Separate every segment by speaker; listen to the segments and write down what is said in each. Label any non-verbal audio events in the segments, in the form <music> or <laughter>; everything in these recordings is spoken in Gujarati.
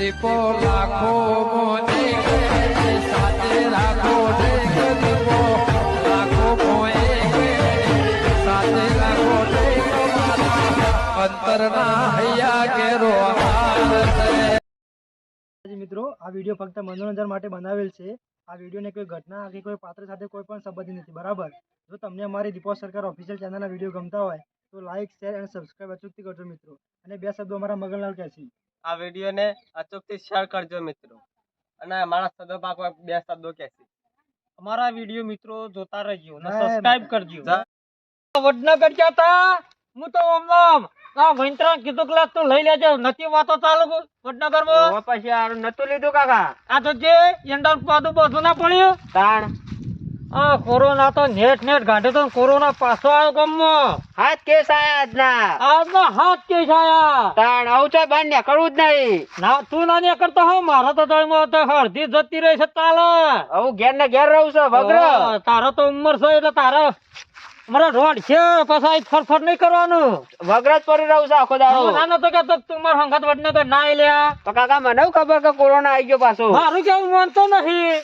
Speaker 1: મિત્રો, આ વીડિયો ફક્ત મનોરંજન માટે બનાવેલ છે. આ વિડીયોને કોઈ ઘટના કે કોઈ પાત્ર સાથે કોઈ પણ સંબંધિત નથી, બરાબર? જો તમને અમારી દીપો સરકાર ઓફિશિયલ ચેનલના વીડિયો ગમતા હોય, તો લાઇક શેર અને સબસ્ક્રાઈબ અચૂકથી કરજો મિત્રો. અને બે શબ્દો અમારા મગનલાલ કહેશે
Speaker 2: આ વિડીયોને અચૂકથી શેર કરજો મિત્રો. અને અમારા સદો પાકો બે શબ્દો કહેશે
Speaker 1: અમારા વીડિયો મિત્રો જોતા રહેજો
Speaker 2: અને સબસ્ક્રાઇબ
Speaker 1: કરજો.
Speaker 2: વડનગર
Speaker 1: વડનગર જતા હું તો ઓમ આ વૈંત્રા કીધું ક્લાસ તો લઈ લેજો. નથી વાતો ચાલુ વડનગરમાં
Speaker 2: પછી આ નતું લીધું કાકા?
Speaker 1: આ તો જે એન્ડર પાદું બધું ના પડ્યું.
Speaker 2: તાણ.
Speaker 1: આ કોરોના તો નેટ નેટ ગાંઠે તો કોરોના પાછો આવ્યો ગમો
Speaker 2: હાથ કેસ આયા આજના.
Speaker 1: આજનો હાથ કે છાયા
Speaker 2: તાણ આવું છે બાર નીકળવું જ નહીં.
Speaker 1: ના તું ના ને કરતો હો મારા તો તો અડધી જતી રહી છે તાલે.
Speaker 2: આવું ઘેર ને ઘેર રહું છું
Speaker 1: ઓ, તારો તો ઉંમર છે એટલે તારો મારા રોડ છે પછી ફરફર નહીં કરવાનું.
Speaker 2: વગર જ પડી રહું છું આખો
Speaker 1: દાડો. નાનો તો કે તું મારા હંગાત તો ના લ્યા
Speaker 2: તો કાકા મને ખબર કે કોરોના આવી ગયો પાછો?
Speaker 1: મારું કેવું માનતો નથી.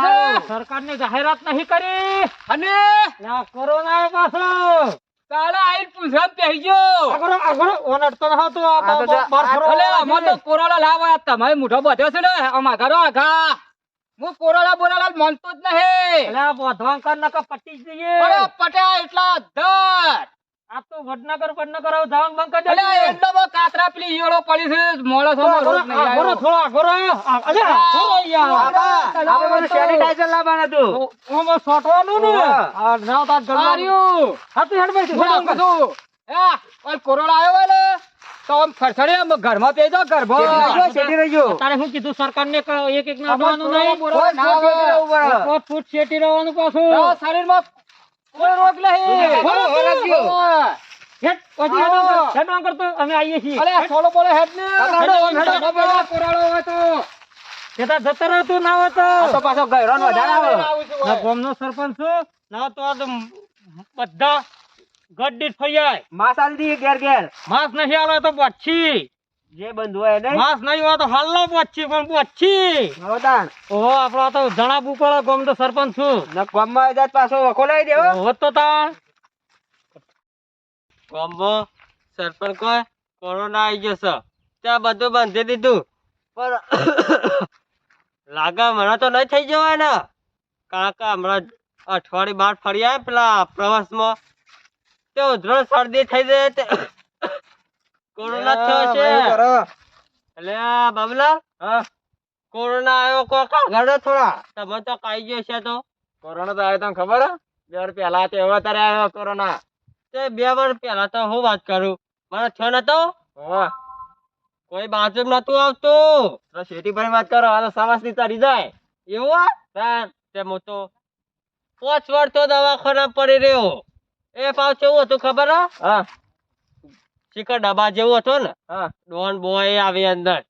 Speaker 2: હારું.
Speaker 1: સરકારની જાહેરાત નહીં કરી.
Speaker 2: અને?
Speaker 1: કોરોના પાછો.
Speaker 2: કાલે આઈ પૂછવા પહેજો
Speaker 1: આગળ આગળ ઓનડતો ન હતો. આ
Speaker 2: આ તો
Speaker 1: તો બાર
Speaker 2: આ
Speaker 1: ફરવા
Speaker 2: ભલે
Speaker 1: અમાર તો
Speaker 2: કોરોના લાવા તમારે મોઢો બધ્યો છે ને. અમાર ઘરો આઘા હું કોરોના બોરાલા માનતો જ નહીં.
Speaker 1: એટલે આ બોધવાં પટી જ જઈએ
Speaker 2: અરે પટ્યા એટલા અધર
Speaker 1: આ તો વડનગર વડનગર આવ જાવ બંધ કરી
Speaker 2: એટલે
Speaker 1: દેજે.
Speaker 2: એટલો બધો કાતરા પેલી ઈયળો પડી છે મોળો
Speaker 1: આગળ,
Speaker 2: રોજ નહીં આવ્યો.
Speaker 1: થોડો ગોરો અલે થોડો યાર.
Speaker 2: આપણે બધું sanitizer લાવવાનું હતું.
Speaker 1: ઓ- ઓમાં સોટવાનું ને આ નાવ તાર ઘરમાં.
Speaker 2: આર્યો
Speaker 1: હા, તું હેડ બેસી,
Speaker 2: હું નાખું
Speaker 1: બેસી.
Speaker 2: ઓય કોરોના આવ્યો ને તો આમ ફરફરે આમ ઘરમાં પેઈ જાઓ, ઘરમાં.
Speaker 1: તારે શું કીધું સરકારને એક એક ના આવવાનું નહીં
Speaker 2: ના
Speaker 1: ફૂટ શેટી રહેવાનું પાછું
Speaker 2: તો શરીરમાં કોઈ રોગ નહીં.
Speaker 1: કરતો અમે આવીએ છીએ.
Speaker 2: બોલો હેડ ને. હોય તો.
Speaker 1: તે જતો રહે તું ના હોય તો.
Speaker 2: પાછો ગયરોન વધારે આવે.
Speaker 1: ના ગામનો સરપંચ છું. ના તો બધા ગડ્ડી ફરી જાય
Speaker 2: માસ આલતી ઘેર ઘેર.
Speaker 1: માસ નહીં આવે તો પછી
Speaker 2: જે બંધ હોય નહીં.
Speaker 1: માસ નહીં હોય તો હાલનો પછી પણ પછી
Speaker 2: હવે
Speaker 1: ઓહો આપણો તો જણા બુકવાળો ગામ તો સરપંચ છું.
Speaker 2: ને ગામમાં માં જાય પાછો વખો દેવો.
Speaker 1: હોત તો તાણ.
Speaker 3: ગામમાં સરપંચ કોઈ કોરોના આવી ગયો છે. ત્યાં બધું બાંધી દીધું. પણ લાગે મને તો નહીં થઈ જવાય ને. કારણ કે હમણાં અઠવાડિયે બહાર ફરી આવ્યા પેલા પ્રવાસમાં. તે ઉધરણ શરદી થઈ જાય તે. કોરોના થયો છે. એટલે બાબલા
Speaker 2: હા.
Speaker 3: કોરોના આવ્યો કોઈ ઘરે થોડા. તમે તો કાઈ ગયો છે તો.
Speaker 2: કોરોના તો આવ્યો તને ખબર હે? વાર પહેલા તે હવે તારે આવ્યો કોરોના.
Speaker 3: તે બે વર્ષ પહેલા તો હું વાત કરું? મને થયો નતો?
Speaker 2: હોવે.
Speaker 3: કોઈ બાજુ નતું આવતું.
Speaker 2: તો શેઠી ભાઈ વાત કરો આ તો સવાસની તારી જાય.
Speaker 3: એવું હા? તે હું તો પાંચ વર્ષ તો દવાખાના પડી રહ્યો. એ પાછો કેવું હતું ખબર હા. ચીકર ડબ્બા જેવું હતું ને ડોન બોય આવી અંદર.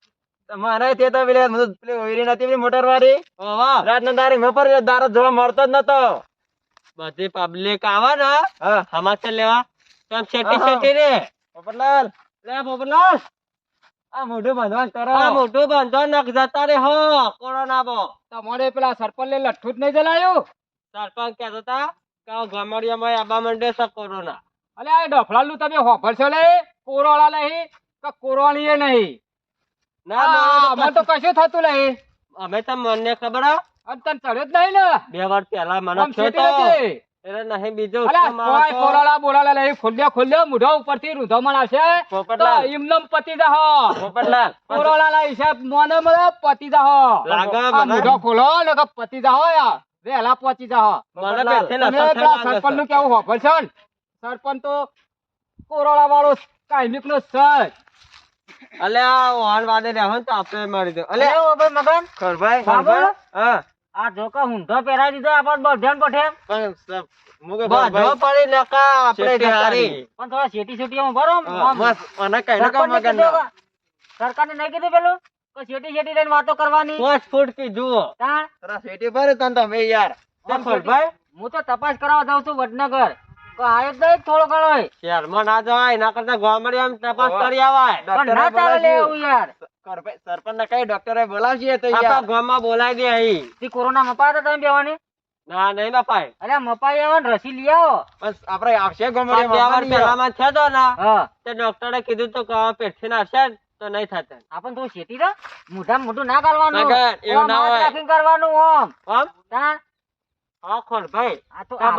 Speaker 2: મારે તે તો પેલી પેલી ઓયરી નથી પેલી મોટર વાળી
Speaker 3: વાહ
Speaker 2: રાતના તારી મેં પર દારો જોવા મળતો જ નતો.
Speaker 3: બધી પબ્લિક આવે ને. સમાચાર લેવા. તમ શેટી શેટી રે?
Speaker 2: પોપટલાલ.
Speaker 3: લે પોપટલાલ.
Speaker 2: આ મોઢું બાંધવાનું કરો
Speaker 3: આ મોઢું બાંધો નખ જતા રે હો કોરોના બો.
Speaker 2: તમારે પેલા સરપંચ લઠ્ઠું જ નહીં જલાયું?
Speaker 3: સરપંચ કહેતા હતા કે ગામડિયામાં આબા માંડે છે કોરોના.
Speaker 2: અલે આ ડફલાલ તમે હોભરશો લે? કોરોળા નહીં કે કોરોળીએ નહીં?
Speaker 3: ના મને
Speaker 2: મને તો કશું થતું નહીં.
Speaker 3: અમે તો મને ખબર
Speaker 2: અને તને ચડ્યો જ નહીં ને?
Speaker 3: બે વાર પહેલા મને થયો તો. એટલે નહીં બીજું
Speaker 2: કોઈ કોરોળા બોરાળા નહીં ખોલ્યો ખોલ્યો મોઢા ઉપરથી રૂંધો આવશે તો ઇમનમ પતિ જાહો.
Speaker 3: પોપટલાલ
Speaker 2: કોરોળાના હિસાબ મને મને પતી જાહો.
Speaker 3: લાગે
Speaker 2: મુઢો
Speaker 3: મને.
Speaker 2: ખોલો ને પતિ જાહો વહેલા પહોંચી જાહો.
Speaker 3: મને
Speaker 2: સરપંચનું
Speaker 3: છે.
Speaker 2: કેવું હોભરશો ને? સરપંચ તો વાળો કાયમિક નો સર
Speaker 3: અલે આ વાહન વાદે ને તો આપણે મારી દો. અલે.
Speaker 1: અરે ઓ ભાઈ મગન.
Speaker 2: ખરભાઈ
Speaker 1: બાબુ?
Speaker 2: હા.
Speaker 1: આ જોકા હુંઢો પહેરાવી દીધો આપણ બધાને પઠે
Speaker 2: પણ સર, મુકે
Speaker 3: બાંધો પડી નકા આપણે
Speaker 2: હારી.
Speaker 1: પણ થોડા શેટી શેટી આમ ભરો આમ.
Speaker 2: હા, કઈ
Speaker 1: કીધું સરકારને નહીં કીધું પેલું? કે છેટી લઈને વાતો કરવાની.
Speaker 3: પાંચ ફૂટ કીધું
Speaker 1: તાણ.
Speaker 2: તારા શેઠી ભરે તને તમે યાર.
Speaker 3: તે
Speaker 1: હું તો તપાસ કરાવવા જાઉં છું વડનગર. તો આયો જ નહીં થોડો ઘણો
Speaker 3: શહેરમાં ના જવાય એના કરતા ગામડિયામાં તપાસ કરી આવાય.
Speaker 1: પણ ના ચાલે લે એવું યાર.
Speaker 4: સરપંચ ને કઈ ડોક્ટરે બોલાવશે તો
Speaker 3: આપણા ગામમાં બોલાવી દે અહીં.
Speaker 1: તી કોરોના મપા હતા તમે બેવાની?
Speaker 3: ના નહીં બાપાય
Speaker 1: અરે મપાઈ આવો ને રસી લઈ આવો.
Speaker 4: આપડે આવશે
Speaker 3: આ બે વાર પહેલામાં થયો તો ને. તે ડોક્ટરે કીધું તો કે પેટથી નાખશે તો નહીં થતા.
Speaker 1: આપણ તું શેતી તો મોઢા મોઢું ના
Speaker 3: કરવાનું એવું ના હોય.
Speaker 1: કરવાનું ઓમ.
Speaker 3: આમ હા ખોલ ભાઈ.
Speaker 1: આ તો
Speaker 3: આ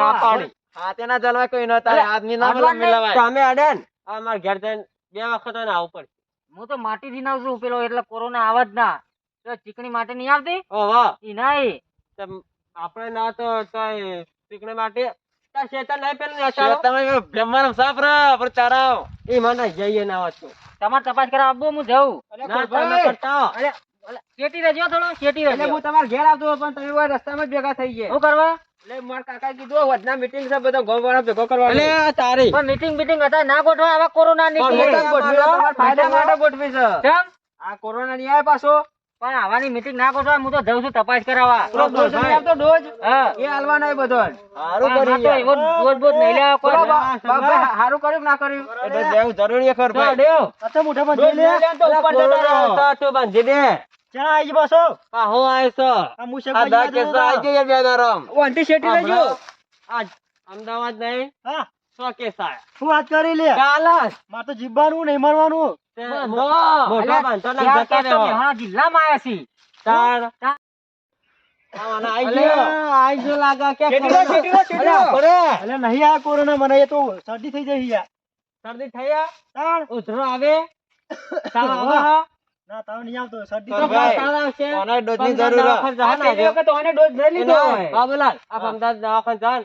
Speaker 3: ના પાડી.
Speaker 4: હાથે ના કોઈ ન તારે. આદમી ના
Speaker 1: આગળ
Speaker 4: મિલાવાય.
Speaker 3: તમે અડે ને. આ મારા ઘેર જઈને બે વખત ને આવવું પડશે
Speaker 1: હું તો માટી થી નાવ છું પેલો એટલે કોરોના આવ જ ના. તો ચીકણી માટી નહીં આવતી?
Speaker 3: ઓહો
Speaker 1: ઈ નહીં.
Speaker 3: આપણે ના તો પીકણે માટે.
Speaker 1: તમારે તપાસ કરાવવા આપવું હું જઉં. અલે, રહેજો થોડો કેટી રહેજો
Speaker 4: તમાર ઘેર આવતો પણ તમે રસ્તામાં જ ભેગા થઈ ગયા.
Speaker 1: શું કરવા?
Speaker 4: એટલે મારા કાકા કીધું વધના મીટિંગ છે બધા ગામ વાળા ભેગો કરવા
Speaker 3: અલે તારી.
Speaker 1: પણ મીટિંગ બીટિંગ હતા ના ગોઠવા આવા કોરોના ની
Speaker 3: પણ
Speaker 1: meeting.
Speaker 3: meeting ગોઠવી
Speaker 4: તમારા ફાયદા માટે ગોઠવી છે.
Speaker 1: કેમ?
Speaker 4: આ કોરોના ની આય પાછો.
Speaker 1: પણ આવાની મીટિંગ ના ગોઠવા હું તો જઉં છું તપાસ કરાવવા.
Speaker 4: પેલો ડોઝ એ હાલવાનો એ બધો
Speaker 1: સારું એવો બોજ નહીં લેવા કોઈ
Speaker 4: કર્યું ના કર્યું? એટલે લેવું જરૂરી
Speaker 1: તો
Speaker 5: અચ્છા બંધી લે.
Speaker 3: તું બાંધી દે.
Speaker 5: ચા આવી પાછો
Speaker 3: આ હું આયો છો.
Speaker 5: આ મુશે
Speaker 4: આ દા કેસ આઈ. ગયા બે
Speaker 5: શેટી લેજો
Speaker 3: આજ અમદાવાદ નહીં
Speaker 5: હા.
Speaker 3: સો કેસ આયા.
Speaker 5: શું વાત કરી લે?
Speaker 3: કાલ
Speaker 5: માર તો જીબવાનું નહીં મરવાનું
Speaker 3: તે
Speaker 1: બંધો.
Speaker 3: બાંધતો જતા
Speaker 1: કેસ
Speaker 3: હા
Speaker 1: જિલ્લા માં આયા છીએ.
Speaker 3: તાર. આઈ. આઈ લાગે
Speaker 5: નહીં આ કોરોના મને તો શરદી થઈ જઈ
Speaker 3: શરદી થયા ઉધરો આવે? <coughs>
Speaker 5: ના તાવ નહીં આવતો શરદી
Speaker 3: તો તાવ આવશે.
Speaker 4: કોના ડોઝની
Speaker 3: પંદર
Speaker 4: જરૂર
Speaker 3: દવાખાને જા
Speaker 5: વખત આને ડોઝ લઈ લીધો
Speaker 3: બાબુલાલ, આ પંદર દવાખાને જા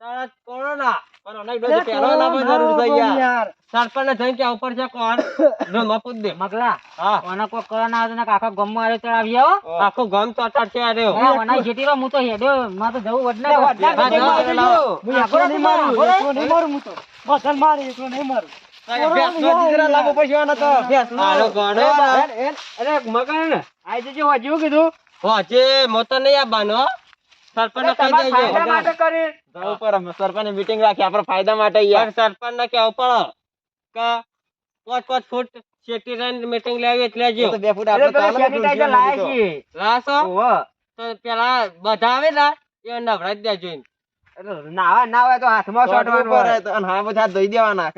Speaker 3: તરત કોરોના.
Speaker 4: પણ ઓના ડોઝ પહેલો લાવવા જરૂર છે યાર.
Speaker 5: યાર.
Speaker 3: સરપંચને જઈને કે ઉપર છે કોણ? <laughs> જો મપુત દે.
Speaker 1: મગલા.
Speaker 3: હા.
Speaker 1: કોના કોઈ કોરોના આવે તો ના આખા ગામમાં આરે ચડાવી આવો.
Speaker 3: આખું ગામ ચોટાડ છે આ
Speaker 1: હા, વનાઈ શેટી હું તો હેડ્યો મારે તો જવું વડનગર.
Speaker 5: વડનગર
Speaker 3: હા,
Speaker 5: જઈને
Speaker 3: જાઓ,
Speaker 5: મારી
Speaker 3: લાવો.
Speaker 5: જો. હું એકલો નહીં મારું, એકલો નહીં મારું હું તો. બધાને મારી, એકલો નહીં મારું.
Speaker 4: મીટિંગ રાખી આપડે ફાયદા માટે યાર.
Speaker 3: ને કેવું પડે કે પાંચ પાંચ ફૂટ શેટી રહીને મીટિંગ લેવી એટલે લેજો.
Speaker 4: બે ફૂટ આપણે
Speaker 5: પેલા
Speaker 4: ચાલે ને
Speaker 5: sanitizer લાયા છીએ.
Speaker 3: લાશો? તો પેલા બધા આવે ને એ નવરાજ દેજો.
Speaker 4: એટલે નાવા ના હોય તો હાથમાં સોટવાનું હોય. અને હા બધા દેવાના.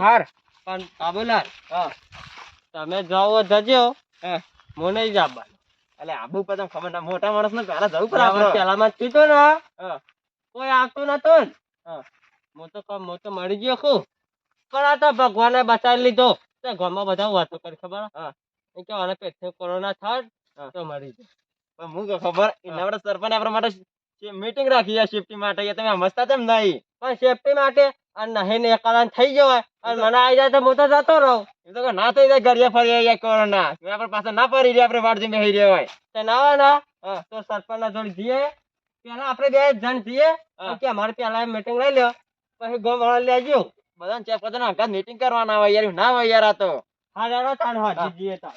Speaker 4: હાર.
Speaker 3: પણ તમે જાઓ જજો.
Speaker 4: હા.
Speaker 3: હું નહીં જાબા
Speaker 4: એટલે આબુ પર ખબર ના મોટા માણસ ને પેલા જવું પડે
Speaker 3: પેલા માં પીતો ને. કોઈ આવતું નતું
Speaker 4: હા.
Speaker 3: હું તો કહું, હું તો મરી ગયો છું પણ આ તો ભગવાને બચાવી લીધો. ઘરમાં બધા વાતો કરી ખબર?
Speaker 4: હા.
Speaker 3: કે આને પેટથી કોરોના થાય તો મરી જાય
Speaker 4: પણ હું ખબર એના માટે સરપંચ આપણા માટે મીટિંગ રાખી છે સેફટી માટે એ તમે સમજતા તેમ નહીં.
Speaker 3: પણ સેફટી માટે અને નહીં ને એકાદાન થઈ જવાય અને મને આવી જાય તો હું તો જતો રહું.
Speaker 4: એ તો કે ના થઈ જાય ઘરે ફરી આયા કોરોના. આપણે પાસે ના ફરી રહ્યા આપણે વાડજી બેહી રહ્યા હોય.
Speaker 3: તો ના ના તો સરપંચ ના જોડે જઈએ. પેલા આપણે બે જણ જઈએ. કે અમારે પેલા મીટિંગ લઈ લ્યો. પછી ગો વાળા લેજો
Speaker 4: બધાને ચેક કરતા ના મીટિંગ કરવાના હોય યાર ના હોય યાર આ તો.
Speaker 3: હા યાર તાન
Speaker 4: હા.
Speaker 3: જઈએ તાન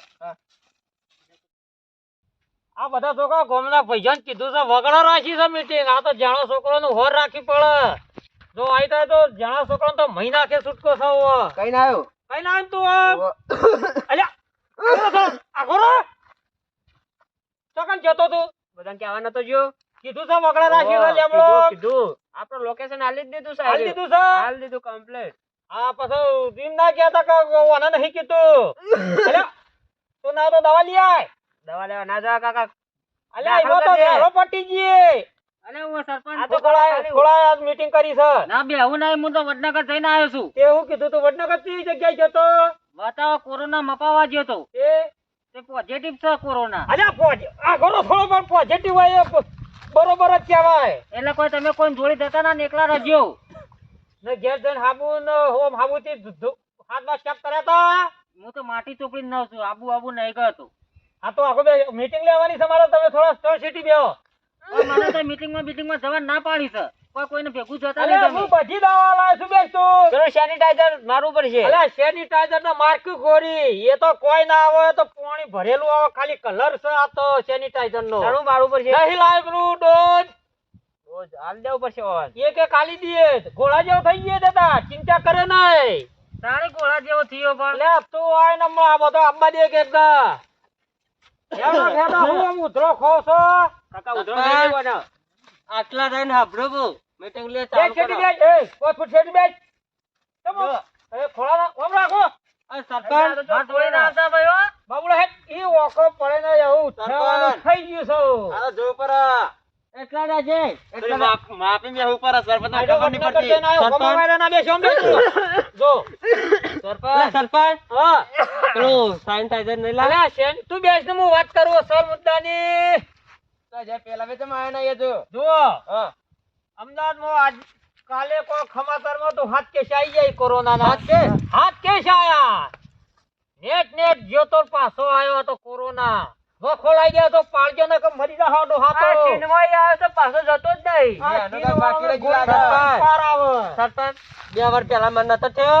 Speaker 1: આ બધા છોકરા ગોમના ભાઈજાન કીધું છે વગડા રાખી છે મીટિંગ આ તો જાણો છોકરો નું હોર રાખી પડે. જો આઈ થાય તો જાણો છોકરો તો મહિના કે છૂટકો થવો
Speaker 4: કઈ ના આવ્યો?
Speaker 1: કઈ ના આવ્યો તું અલ્યા આગોરો ચોકન જતો તું. બધાને કહેવા નતો જો કીધું છે વગડા રાખી છે લેમડો કીધું આપણો લોકેશન આલી જ દીધું સાહેબ આલી દીધું છે? આલી દીધું કમ્પ્લીટ આ પછી ટીમ ના કહેતા કે ઓને નહીં કીધું. અલ્યા તું ના તો દવા લઈ આય. દવા લેવા ના જવા કાકા. અલ્યા ઈવો તો ઘેરો પટી ગયે અલે હું સરપંચ આ તો થોડા થોડા આજ મીટિંગ કરી છે. ના બે હું નહીં હું તો વડનગર જઈને આવ્યો છું. તે હું કીધું તું વડનગર કઈ જગ્યાએ જતો બતાવો કોરોના મપાવા ગયો તો. એ? તે પોઝિટિવ છે કોરોના. અલ્યા પોઝિટિવ આ ઘરો થોડો પણ પોઝિટિવ હોય બરોબર જ કહેવાય. એટલે કોઈ તમે કોઈ જોડી દેતા ના નીકળા એકલા રહેજો ને ઘેર જઈને હાબુ ને હોમ હાબુ થી હાથમાં સ્ટેપ કર્યા હતા હું તો માટી ચોપડી ન છું આબુ આબુ નહીં ગયો તો. હા તો આખો બે મીટિંગ લેવાની છે મારે તમે થોડા સ્ટોર સિટી બેહો. મને તો મીટિંગમાં મીટિંગમાં જવા ના પાડી છે. કોઈ કોઈને ભેગું જતા નહીં તમે. પછી દવા લાવ છું બેસ તું. પેલો સેનિટાઈઝર મારવું છે અલા સેનિટાઈઝર નો માર્ક ગોરી એ તો કોઈ ના આવે તો પાણી ભરેલું આવે ખાલી કલર છે આ તો સેનિટાઈઝર નો ઘણું મારવું પડશે. નહીં બ્રુ ડોઝ રોજ હાલ દેવું પડશે ઓન એક એક આલી દઈએ ઘોડા જેવો થઈ ગયે દાદા ચિંતા કરે નહીં. તારે ઘોડા જેવો થયો પણ. લે તું આય નમ આ બધો આંબા દે. કે એકદા
Speaker 3: આટલા રહીને હાંભળો બહુ. meeting લે ચાલુ
Speaker 1: છેટી
Speaker 3: કરો.
Speaker 1: બેસ, એ, પાંચ ફૂટ છેટી બેસ. ચમ,
Speaker 3: જો.
Speaker 1: એ ખોળા ના- ઓમ રાખો.
Speaker 3: આ
Speaker 1: હેડ, ઈ ઓકો પડે ને એવું થવાનું થઈ ગયું છે.
Speaker 2: આ જો.
Speaker 3: એટલા ના છે
Speaker 2: માફ- મેં ઉપર આ ખબર નહીં પડતી.
Speaker 3: સરપંચ.
Speaker 1: ના બેસો. <laughs> જો
Speaker 3: એટલે સરપંચ.
Speaker 1: હા.
Speaker 3: પેલું sanitizer નહીં લાવે?
Speaker 1: અલ્યા, તું બેસ ને હું વાત કરું સર મુદ્દાની.
Speaker 2: તો પેલા વેચે માં આયા નહીં જો.
Speaker 1: જુઓ. અમદાવાદમાં આજ કાલે કોઈ સમાચારમાં તો હાથ કેસ આવી જાય કોરોનાના.
Speaker 3: હાથ કેસ?
Speaker 1: હાથ કેસ આયા. નેટ નેટ જો તો પાછો આવ્યો તો કોરોના. જો ખોલાઈ ગયા તો પાળજો ને કે મરી જા હાડો હાથો. આ આવ્યો તો પાછો જતો જ નહીં.
Speaker 2: બાકી રહી ગયું
Speaker 3: સરપંચ બે વાર પેલા મને નતો થયો?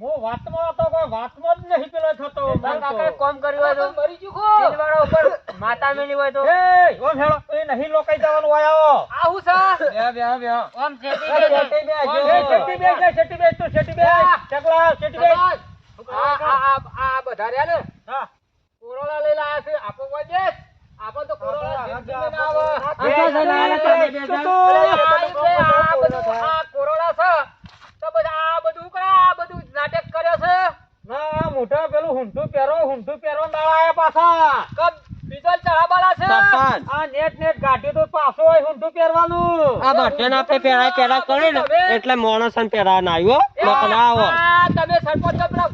Speaker 1: કાકા તો તો હું વાતમાં હતો, કોઈ વાતમાં જ નહીં પેલો થતો. મરી ગયું ખો. એ, ઓમ હેળો, એ નહીં લોકાઈ જવાનું હોય આવો.
Speaker 2: બે બે બે
Speaker 1: ઓમ શેટી બેસ, એ, શેટી બેસ, એ, શેટી બેસ, તું શેટી બેસ. ચકલા. હા.
Speaker 2: કોરોના લઈને આયા છે આપો કોઈ દેશ આપો તો કોરોના જીવ જીવ લઈને આવો.
Speaker 1: એ, એ, તું તો.
Speaker 2: આ બધું આ કોરોના છે તો બધા આ બધું કરે આ બધું નાટક કર્યો છે
Speaker 1: ના, આ મોઢા પેલું હુંઠું પહેરો, હુંઠું પહેરો ને દાડા આયા પાછા.
Speaker 2: કબ બીજો ચડાબાલા છે
Speaker 3: સરપંચ
Speaker 1: આ નેટ નેટ કાઢ્યું તો પાછો હોય હુંઠું પહેરવાનું.
Speaker 3: આ બધાને પહેરા કરે ને એટલે માણસને પેરા ના આવ્યો નકર આવો
Speaker 2: તમે સરપંચ છો પેલા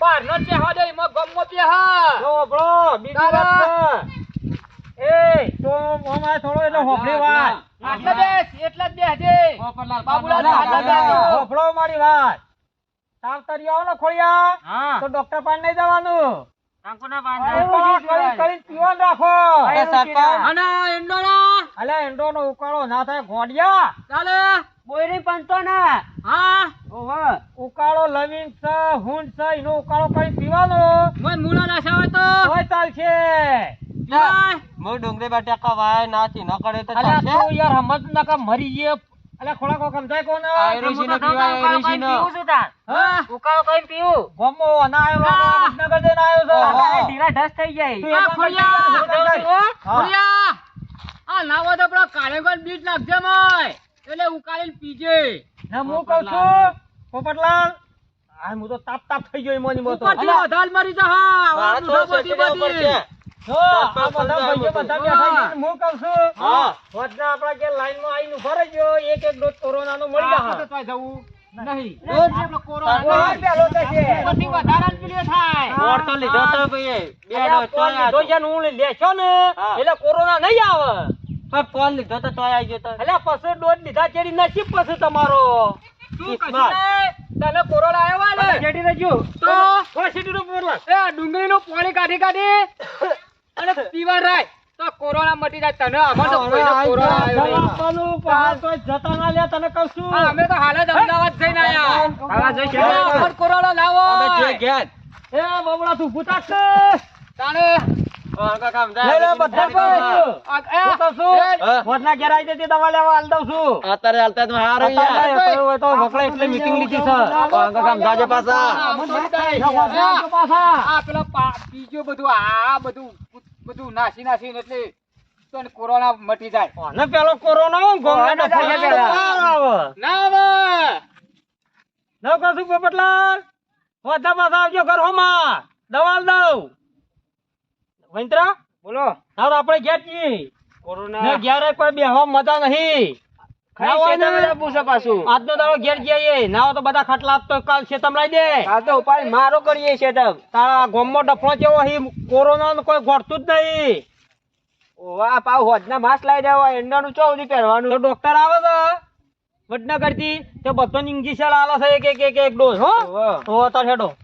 Speaker 2: બહારનો દે મો દો, એમાં ગમમાં બેહા.
Speaker 1: જો હોભળો, બીજી વાત છે. એ, તો આમાં થોડો એટલે હોભળી વાત.
Speaker 2: આટલે બેસ, એટલે જ બેસજે. બાબુલાલ.
Speaker 1: હોભળો મારી વાત તાવતરી આવો ને ખોળિયા તો ડોક્ટર પાસે નહીં જવાનું રાખો.
Speaker 3: સરપંચ
Speaker 2: અને
Speaker 1: અલે ઉકાળો ના થાય ગોડિયા.
Speaker 2: ચાલે. હા.
Speaker 1: ઉકાળો લવિંગ છે હુંડ છે એનો ઉકાળો કરી પીવાનો.
Speaker 2: મોય મૂળા તો.
Speaker 1: ચાલશે.
Speaker 2: પીવાય.
Speaker 3: ડુંગળી બટાકા કવાય નાથી ન કરે તો ચાલશે?
Speaker 1: યાર ના મરી જઈએ અલ્યા ખોળા કો સમજાય કોને. હા?
Speaker 2: ઉકાળો કઈ પીવું?
Speaker 1: ગમો ના આવ્યો જઈને આવ્યો છે.
Speaker 2: આ તો પેલો બીજ નાખજે મોય. એટલે ઉકાળીને પીજે.
Speaker 1: ના હું કહું છું પોપટલાલ. આ હું તો તાપ તાપ થઈ ગયો મોની મોતો
Speaker 2: મરી જા હા.
Speaker 3: મારે તો
Speaker 2: બધી બધી.
Speaker 3: છે.
Speaker 1: જો આ
Speaker 3: સરપંચ
Speaker 1: બધા ભાઈઓ
Speaker 3: સમજાય
Speaker 1: બધા
Speaker 2: બધું.
Speaker 1: બેઠા છે હું. કહું છું
Speaker 3: હા.
Speaker 1: વચના આપણા કે લાઈનમાં આવીને ઊભા રહેજો એક એક ડોઝ કોરોનાનો મળી
Speaker 2: આ
Speaker 1: જશે
Speaker 2: તો તોય જવું નહીં.
Speaker 1: રોજ
Speaker 2: આપણો કોરોના
Speaker 1: ને ને નહીં આવે.
Speaker 3: પણ લીધો તો તોય આવી ગયો
Speaker 1: એટલે પછી ડોઝ લીધા ચેડી નસીબ પછી તમારો.
Speaker 2: તને કોરોના આવ્યો ને.
Speaker 1: ચેડી
Speaker 2: તો?
Speaker 1: પોરલા.
Speaker 2: એ ડુંગળીનું પાણી કાઢી કાઢી. <laughs> અને પીવા રાય. તો કોરોના મટી જાય. તને અમાર તો કોરોના આવ્યો નહીં.
Speaker 1: જવાબવાનું જતા ના લે તને કહું છું.
Speaker 2: અમે તો હાલ જ અમદાવાદ જઈને આયા.
Speaker 1: જઈ
Speaker 2: કોરોના લાવો.
Speaker 3: અમે જે ઘેર
Speaker 1: એ બબડા તું ઊભું
Speaker 2: તાણે.
Speaker 1: બધા.
Speaker 2: આ- બધું આ બધું નાસી નાસી એટલે કોરોના મટી જાય.
Speaker 1: અને પેલો કોરોના ને, આવે.
Speaker 2: ના
Speaker 1: પોપટલાલ વધા પાછા આવજો ઘર હોમાં દવા દઉં. વૈંતરા
Speaker 2: બોલો.
Speaker 1: આપડે આપણે ઘેર છીએ ને
Speaker 2: કોરોના
Speaker 1: ઘેરે કોઈ બેહવા મજા નહીં.
Speaker 2: મારો કરીએ છે તમ
Speaker 1: તારા ગોમો ડફો જેવો કોરોના કોઈ ઘટતું જ નહીં.
Speaker 2: ઓવા પાવ હોજના માસ્ક લાવી દેવા એંડાનું ચૌદી પહેરવાનું?
Speaker 1: તો ડોક્ટર આવે છે? વડનગરથી તે બધો ઇન્જેક્શન આલે છે એક એક એક ડોઝ હો? તો હેડો.